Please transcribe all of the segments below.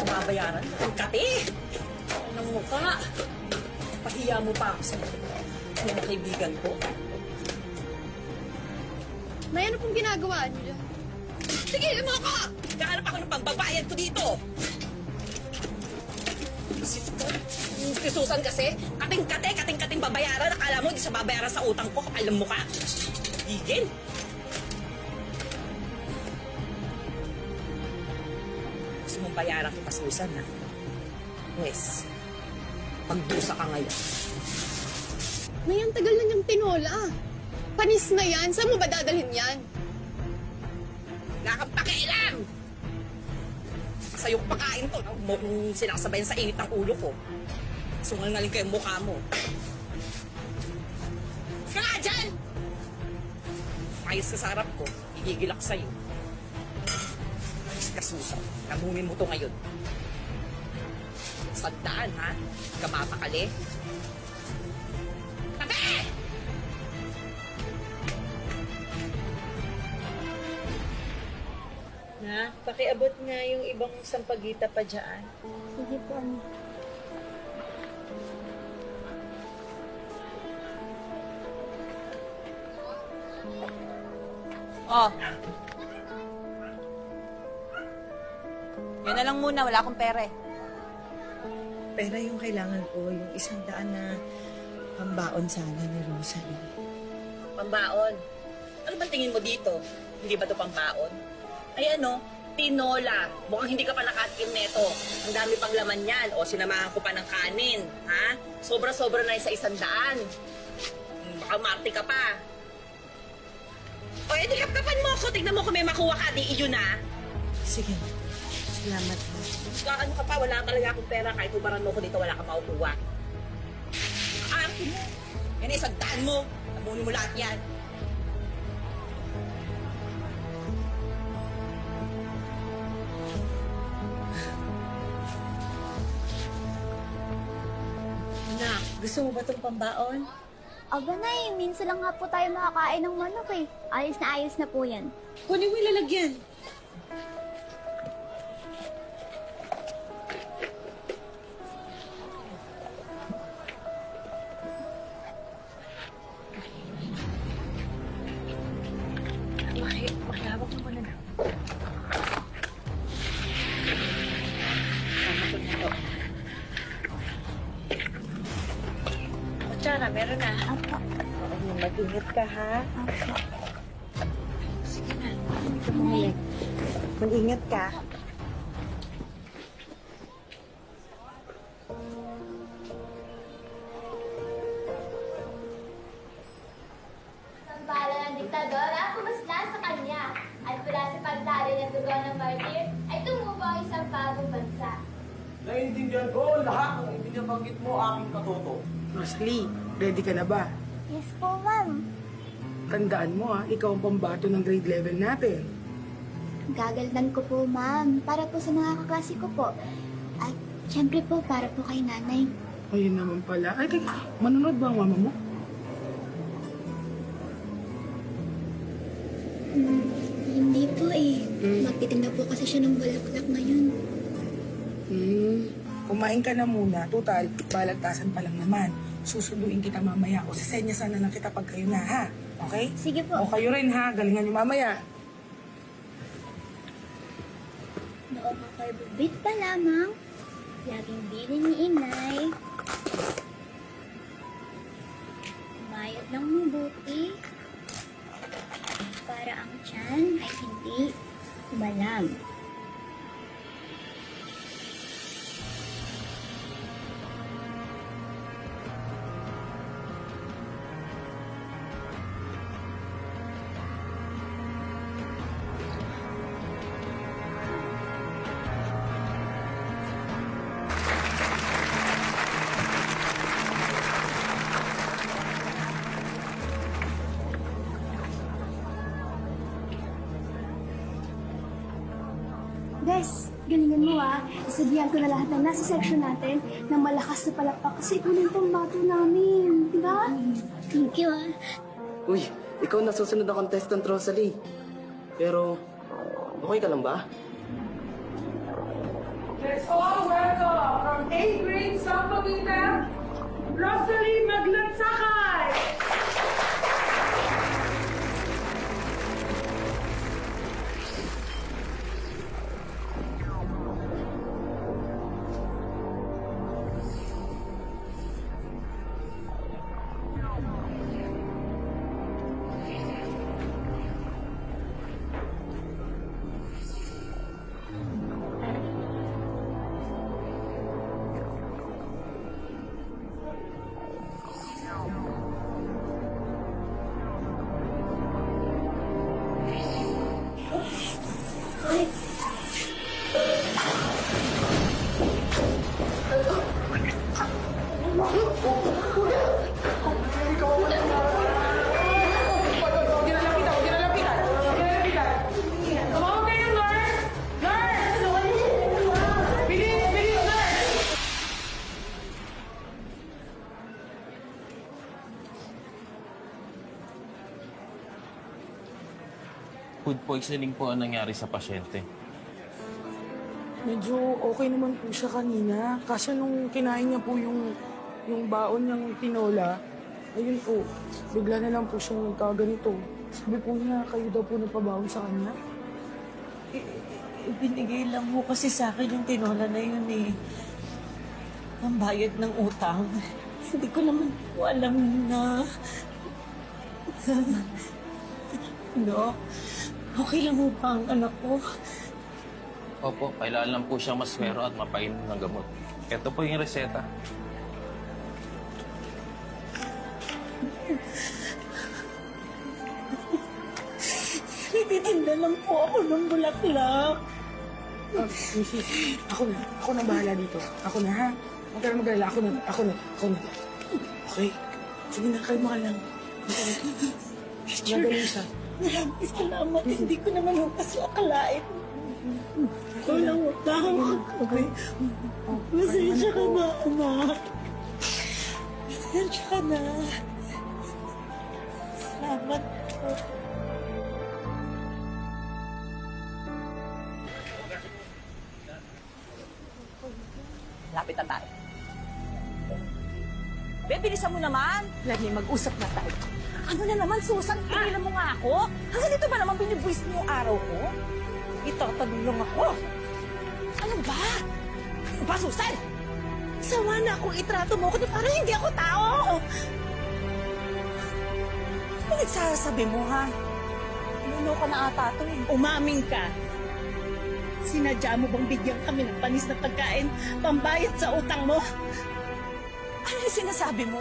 siya babayaran. Ang kati! Ng mukha. Pahiya mo pa ako sa mga kaibigan ko. May ano pong ginagawa niyo dyan? Tigil mo ako! Kahanap ako ng pangbabayad ko dito! Si, si Susan kasi, kating-kate, kating-kating babayaran. Akala mo, hindi siya babayaran sa utang ko. Kapal ng mukha. Tigil! Gusto mong bayaran kita, Susan, ha? Yes. Pagdusa ka ngayon. May ang tagal na niyang tinola. Panis na yan. Saan mo ba dadalhin yan? Wala kang pakialam! Sa'yo pakain to. Huwag mo kong sinasabayan sa init ng ulo ko. Sungal nga kayo mukha mo. Ka nga dyan! Ayos ka sa harap ko. Igigil ako sa'yo. Ayos ka susa. Namunin mo to ngayon. Sandaan, ha? Kamatakali. Tabi! Na, pakiabot nga yung ibang sampagita pa dyan. Sige po, ano. Oh. Yun na lang muna, wala akong pera eh. Pera yung kailangan ko, yung isang daan na pambaon sana ni Rosalie. Pambaon. Ano ba tingin mo dito? Hindi ba to pambaon? Ay ano, tinola. Mukhang hindi ka pa nakatikim neto. Ang dami pang laman yan. O sinamahan ko pa ng kanin. Ha? Sobra-sobra na sa isang daan. Hmm, Baka marte ka pa. O edi kapkapan mo ako. Tignan mo kung may makuha ka. Di iyon na. Sige, salamat ha. Ka, ano ka pa, wala talaga akong pera. Kahit ubaran mo ko dito, wala ka makukuha. Aarte mo. Yan ay isang daan mo. Tabunin mo lahat yan. Anak, gusto mo ba itong pambaon? Aba na eh, minsan lang nga po tayo makakain ng manok eh. Ayos na ayos na po yan. Kunin mo yung lalagyan. Oo, mag-ingat ka ha. apo. Sige na, bumalik. Mag-ingat ka. Ang bala ng diktadora, pumasla sa kanya. At mula sa pagdari ng dugo ng martir, ay tumubo ang isang bagong bansa. Naiintindihan ko lahat ng ibinabanggit mo aking katoto. Rosalie, ready ka na ba? Yes po, ma'am. Tandaan mo ha, ikaw ang pambato ng grade level natin. Gagaldan ko po, ma'am. Para po sa mga kaklase ko po. At syempre po, para po kay nanay. Ayun naman pala. Ay, teka, manonood ba ang mama mo? Hmm, hindi po eh. Magtitinda po kasi siya ng bulaklak ngayon. Hmm, kumain ka na muna. Total, balagtasan pa lang naman. Susunduin kita mamaya o sisenya sana lang kita pag kayo na ha. Okay? Sige po. O kayo rin ha, galingan niyo mamaya. Noong ako'y bubit pa lamang, laging bili ni inay. Mayat ng mabuti para ang tiyan ay hindi malam. Galingan mo ah. Isabihan ko na lahat ng nasa section natin na malakas na palakpak kasi ikaw na yung pambato namin. Di ba? Thank you ah. Uy, ikaw na susunod na contestant, Rosalie. Pero, okay ka lang ba? Let's all welcome from 8th grade South Cavite, Rosalie Maglansakay! Poisoning po ang nangyari sa pasyente. Medyo okay naman po siya kanina. Kaso nung kinain niya po yung, yung baon niyang tinola, ayun po, bigla na lang po siyang nagkaganito. Sabi po niya, kayo daw po nagpabaon sa kanya. Ibinigay lang mo kasi sa akin yung tinola na yun eh. Ang bayad ng utang. Hindi ko naman po alam na... no, okay lang mo pa ang anak ko. Opo, kailangan lang po siyang maswero at mapainom ng gamot. Ito po yung reseta. Nagtitinda lang po ako ng bulaklak. Ah, Mrs. Ako na. Ako na bahala dito. Ako na, ha? Huwag ka na mag-alala. Ako na. Ako na. Ako na. Okay? Sige na, kalma ka lang. Magaling siya. Maraming salamat. Hindi ko naman ho kasi akalain. Walang utang. Okay. Pasensya ka na, anak. Pasensya ka na. Salamat po. Lapit na tayo. Be, mo naman. Lani, mag-usap na tayo. Ano na naman, Susan? Tingilan mo nga ako. Hanggang dito ba naman binibwis mo yung araw ko? Itatanong ako. Ano ba? Ano ba, Susan? Sawa na akong itrato mo na parang hindi ako tao. Ano nagsasabi mo, ha? Nuno ka na ata to eh. Umaming ka. Sinadya mo bang bigyan kami ng panis na pagkain pambayad sa utang mo? Ano yung sinasabi mo?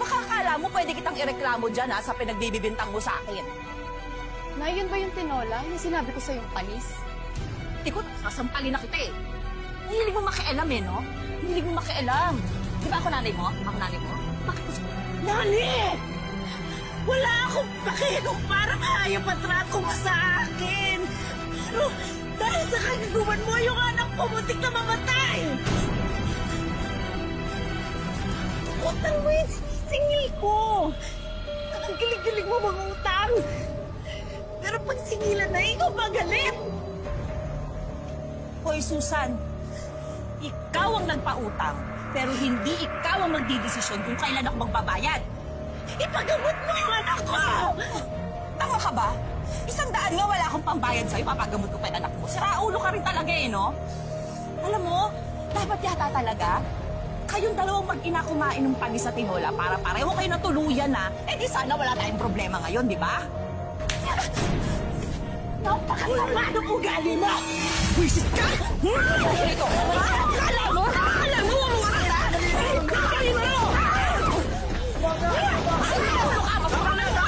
Baka akala mo pwede kitang ireklamo dyan ha, sa pinagbibibintang mo sa akin. Nay, yun ba yung tinola? Yung sinabi ko sa yung panis? Ikot, sasampalin na kita eh. Hilig mo makialam eh, no? Hilig mo makialam. Di ba ako nanay mo? Ako nanay mo? Bakit gusto mo? Nani! Wala akong pake kung parang hayop at trato mo sa akin. Pero dahil sa kagiguman mo, yung anak ko muntik na mamatay. Utang mo yung sinisingil ko. Ang gilig-gilig mo mangutang. Pero pag singilan na, ikaw magalit. Hoy, Susan. Ikaw ang nagpautang, pero hindi ikaw ang magdidesisyon kung kailan ako magbabayad. Ipagamot mo yung anak ko! Tanga ka ba? Isang daan nga wala akong pambayad sa'yo, papagamot ko pa yung anak mo. Siraulo ka rin talaga eh, no? Alam mo, dapat yata talaga, kayong dalawang mag-ina kumain ng panis sa tinola para pareho kayo natuluyan na, eh di sana wala tayong problema ngayon, di ba? Napakasama ng ugali mo! Wisit ka! Ito, akala mo, akala mo, wala! Akala mo! Ano ka? Masama na ka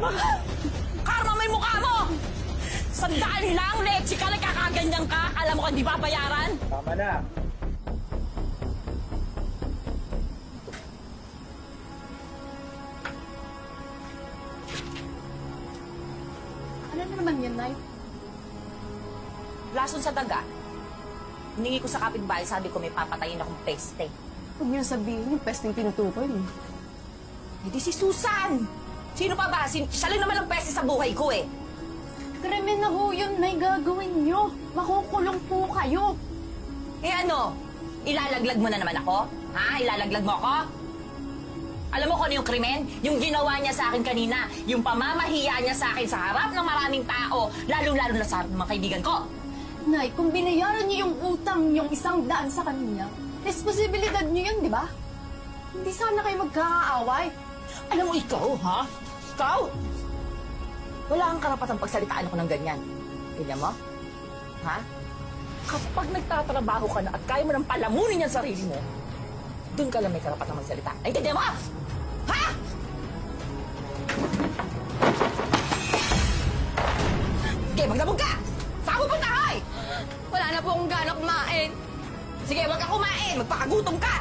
mo! Karma may mukha mo! Sandali lang, leche ka, nagkakaganyan ka. Alam mo ka, di ba bayaran? Tama na. Ano na naman yan, Nay? Lason sa daga. Hiningi ko sa kapitbahay, sabi ko may papatayin akong peste. Huwag niyo sabihin yung pesteng tinutukoy. eh. Hindi si Susan! Sino pa ba? Sin siya lang naman ang pweste sa buhay ko eh. Krimen na ho yun, may gagawin nyo. Makukulong po kayo. Eh ano? Ilalaglag mo na naman ako? Ha? Ilalaglag mo ako? Alam mo kung ano yung krimen? Yung ginawa niya sa akin kanina. Yung pamamahiya niya sa akin sa harap ng maraming tao. Lalo-lalo na sa harap ng mga kaibigan ko. Nay, kung binayaran niyo yung utang yung isang daan sa kanya, responsibilidad niyo yun, di ba? Hindi sana kayo magkakaaway. Alam mo ikaw, ha? Ikaw? Wala kang karapatang pagsalitaan ako ng ganyan. Ganyan mo? Ha? Kapag nagtatrabaho ka na at kaya mo nang palamunin yung sarili mo, doon ka lang may karapatang magsalita. Naintindihan mo? Ha? Sige, magdabog ka! Saan ka pupunta, hoy? Wala na po akong gana kumain. Sige, wag ka kumain! Magpakagutom ka!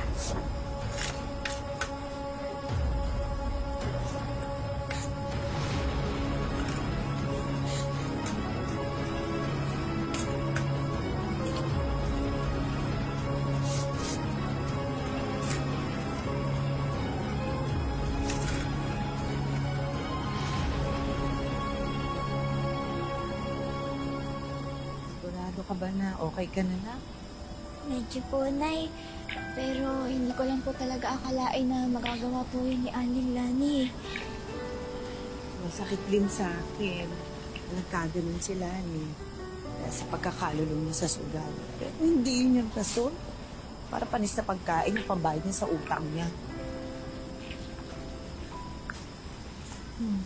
Sigurado ka ba na okay ka na na? Medyo po, Nay. Pero hindi ko lang po talaga akalain na magagawa po yun ni Aling Lani. Masakit din sa akin. Nagkaganon sila ni sa pagkakalulong niya sa sugal. Pero hindi yun yung rason. Para panis na pagkain yung pambayad niya sa utang niya. Hmm.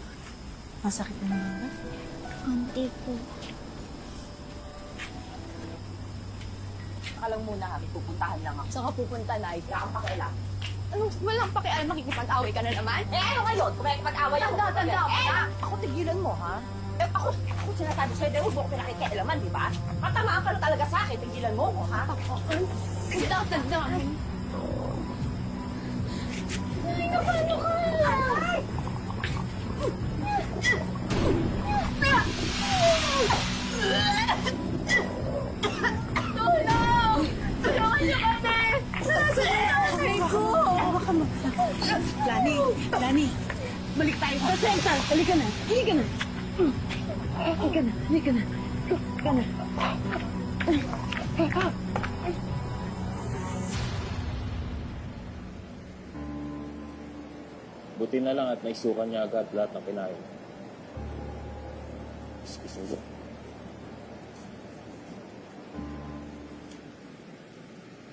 Masakit na naman ba? Konti po. Alam muna kami, pupuntahan lang ako. Saan ka pupunta, Nay? Wala kang pakialam. Anong walang pakialam, makikipag-away ka na naman? Eh, ano ngayon? Kung may kapag-away ako. Tanda, tanda eh, na. ako tigilan mo, ha? Eh, ako, ako sinasabi sa'yo, dahil huwag ko pinakikialaman, di ba? Matamaan ka na talaga sa akin, tigilan mo ko, ha? Tanda, tanda. Halika na! Halika na! Halika na! Halika na! Halika na! Buti na lang at naisukan niya agad lahat ng kinain. Excuse me.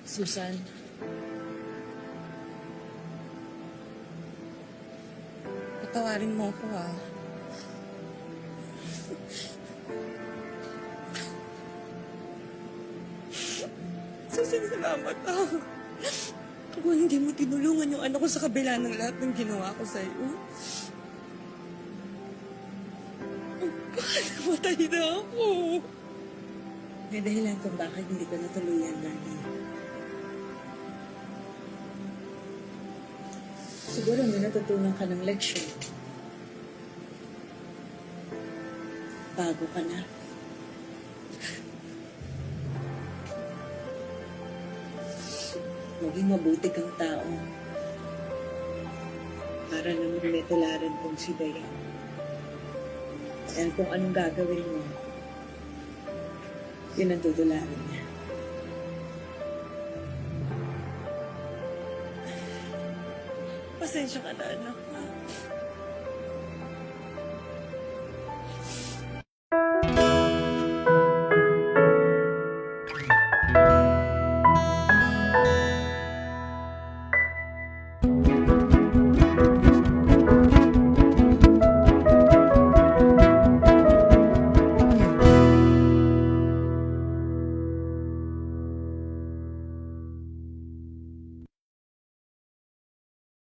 Susan. Patawarin mo ako ah. Susan, salamat ah. Kung hindi mo tinulungan yung anak ko sa kabila ng lahat ng ginawa ko sa'yo. Baka namatay na ako. May dahilan kung bakit hindi ko natuluyan, Lani. Siguro may natutunan ka ng leksyon. Bago ka na. Maging mabuti kang tao. Para naman may tularan kong si Dayan. Dahil kung anong gagawin mo, yun ang tutularan niya. Pasensya ka na, anak.